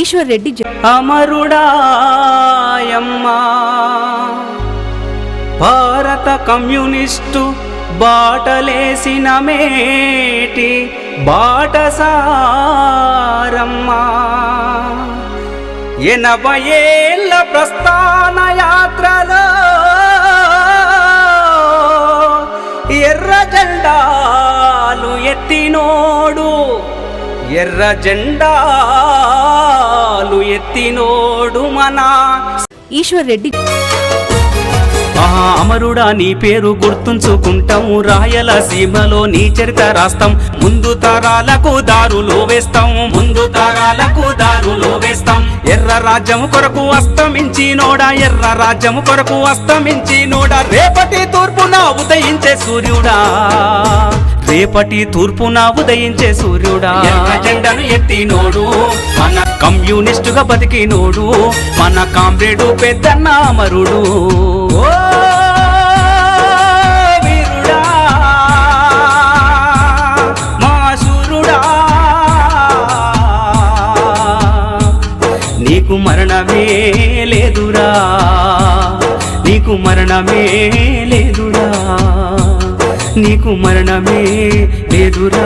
ఈశ్వర్ రెడ్డి అమరుడాయమ్మా. భారత కమ్యూనిస్టు బాటలేసిన మేటి బాటసారమ్మా. ఎనభై ఏళ్ళ ప్రస్థాన యాత్రలో ఎర్ర జెండాలు ఎత్తినోడు. ఎర్ర జెండాలు ఎత్తినోడు మన ఈశ్వర్ రెడ్డి. అమరుడా నీ పేరు గుర్తుంచుకుంటాము. రాయలసీమలో నీ చరిత రాస్తాం. ముందు తరాలకు దారులు వేస్తాం. ముందు తరాలకు దారులు వేస్తాం. ఎర్ర రాజ్యము కొరకు అస్తమించి నోడా ఎర్ర రాజ్యము కొరకు అస్తమించి నోడా. రేపటి తూర్పున ఉదయించే సూర్యుడా. రేపటి తూర్పున ఉదయించే సూర్యుడా. ఎర్ర జెండను ఎత్తినోడు మన కమ్యూనిస్టుగా బతికినోడు మన కామ్రేడు పెద్దన్న అమరుడు. మా నీకు మరణమే లేదురా నీకు మరణమే లేదురా. నీకు మరణమే లేదురా.